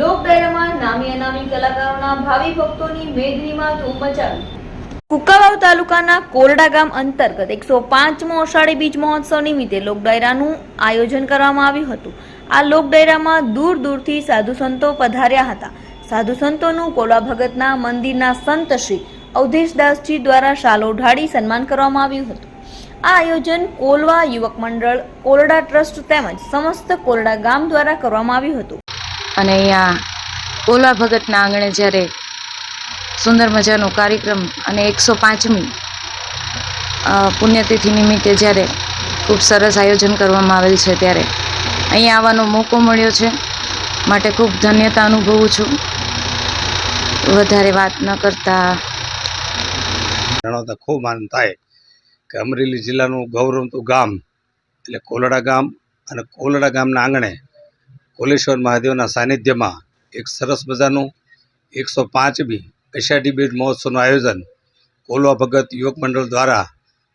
લોક ડાયરામાં નામી અનામી કલાકારોના ભાવિ ભક્તોની મેદનીમાં ધૂમ મચાવી. કુકાવાવ તાલુકાના કોરડા ગામ અંતર્ગત એકસો પાંચમો અષાઢી બીજ મહોત્સવ નિમિત્તે લોક ડાયરાનું આયોજન કરવામાં આવ્યું હતું. આ લોક ડાયરામાં દૂર દૂરથી સાધુ સંતો પધાર્યા હતા. સાધુ સંતોનું કોલા ભગતના મંદિરના સંત શ્રી અવધેશદાસજી દ્વારા શાલો ઢાળી સન્માન કરવામાં આવ્યું હતું. આ આયોજન કોલવા યુવક મંડળ, કોરડા ટ્રસ્ટ તેમજ સમસ્ત કોરડા ગામ દ્વારા કરવામાં આવ્યું હતું. અને અહીંયા ઓલા ભગતના આંગણે જ્યારે સુંદર મજાનો કાર્યક્રમ અને એકસો પાંચમી પુણ્યતિથિ નિમિત્તે જ્યારે ખૂબ સરસ આયોજન કરવામાં આવેલ છે ત્યારે અહીંયા આવવાનો મોકો મળ્યો છે. માટે ખૂબ ધન્યતા અનુભવું છું. વધારે વાત ન કરતા જણાવતા ખૂબ આનંદ થાય કે અમરેલી જિલ્લાનું ગૌરવતું ગામ એટલે કોલડા ગામ અને કોલડા ગામના આંગણે કોલેશ્વર મહાદેવના સાનિધ્યમાં એક સરસ મજાનું એકસો પાંચમી અષાઢી બીજ મહોત્સવનું આયોજન કોલવા ભગત યુવક મંડળ દ્વારા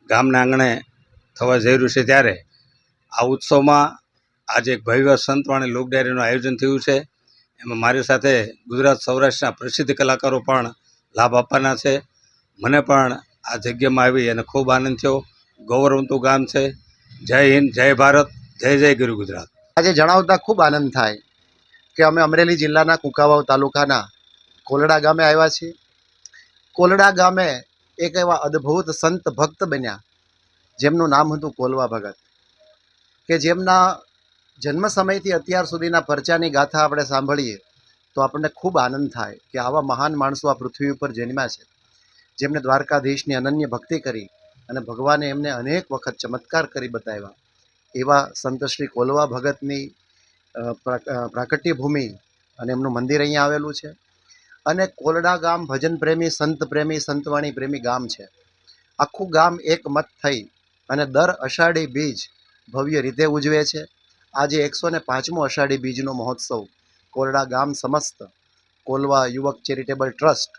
ગામના આંગણે થવા જઈ રહ્યું છે ત્યારે આ ઉત્સવમાં આજે એક ભવ્ય સંતવાણી લોકડાયરીનું આયોજન થયું છે. એમાં મારી સાથે ગુજરાત સૌરાષ્ટ્રના પ્રસિદ્ધ કલાકારો પણ લાભ આપવાના છે. મને પણ આ જગ્યામાં આવી અને ખૂબ આનંદ થયો. ગૌરવંતું ગામ છે. જય હિન્દ, જય ભારત, જય જય ગુરુ ગુજરાત. આજે જણાવતા ખૂબ આનંદ થાય કે અમે અમરેલી જિલ્લાના કુંકાવાવ તાલુકાના કોલડા ગામે આવ્યા છીએ. કોલડા ગામે એક એવા અદ્ભુત સંત ભક્ત બન્યા, જેમનું નામ હતું કોલવા ભગત, કે જેમના જન્મ સમયથી અત્યાર સુધીના પરચાની ગાથા આપણે સાંભળીએ તો આપણને ખૂબ આનંદ થાય કે આવા મહાન માણસો આ પૃથ્વી ઉપર જન્મ્યા છે. જેમણે દ્વારકાધીશની અનન્ય ભક્તિ કરી અને ભગવાને એમને અનેક વખત ચમત્કાર કરી બતાવ્યા. એવા સંત શ્રી કોલવા ભગતની પ્રાકટ્ય ભૂમિ અને એમનું મંદિર અહીંયા આવેલું છે. અને કોલડા ગામ ભજન પ્રેમી, સંત પ્રેમી, સંતવાણી પ્રેમી ગામ છે. આખું ગામ એક મત થઈ અને દર અષાઢી બીજ ભવ્ય રીતે ઉજવે છે. આજે એકસો ને પાંચમો અષાઢી બીજનો મહોત્સવ કોરડા ગામ સમસ્ત કોલવા યુવક ચેરિટેબલ ટ્રસ્ટ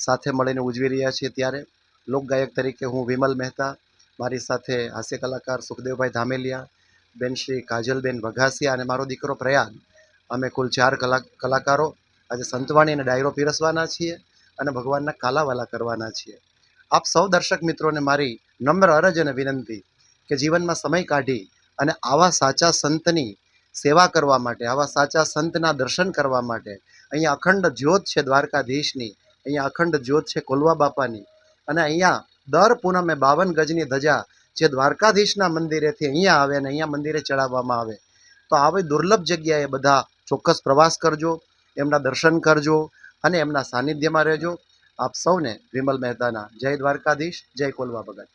સાથે મળીને ઉજવી રહ્યા છીએ ત્યારે. લોકગાયક તરીકે હું વિમલ મહેતા, મારી સાથે હાસ્ય કલાકાર સુખદેવભાઈ ધામેલિયા બેન શ્રી કાજલબેન વઘાસિયા અને મારો દીકરો પ્રયાગ. અમે કુલ ચાર કલા, કલાકારો. આજે સંતવાણી અને ડાયરો પીરસવાના છીએ અને ભગવાનના કાલાવાલા કરવાના છીએ. આપ સૌ દર્શક મિત્રોને મારી નમ્ર અરજ અને વિનંતી કે જીવનમાં સમય કાઢી અને આવા સાચા સંતની સેવા કરવા માટે, આવા સાચા સંતના દર્શન કરવા માટે, અહીંયા અખંડ જ્યોત છે દ્વારકાધીશની, અહીંયા અખંડ જ્યોત છે કોલવા બાપાની અને અહીંયા દર પૂનમે બાવન ગજની ધજા જે દ્વારકાધીશના મંદિરેથી અહીંયા આવે અને અહીંયા મંદિરે ચડાવવામાં આવે, તો આવી દુર્લભ જગ્યાએ બધા ચોક્કસ પ્રવાસ કરજો, એમના દર્શન કરજો અને એમના સાનિધ્યમાં રહેજો. આપ સૌને વિમલ મહેતાના જય દ્વારકાધીશ, જય કોલવા ભગત.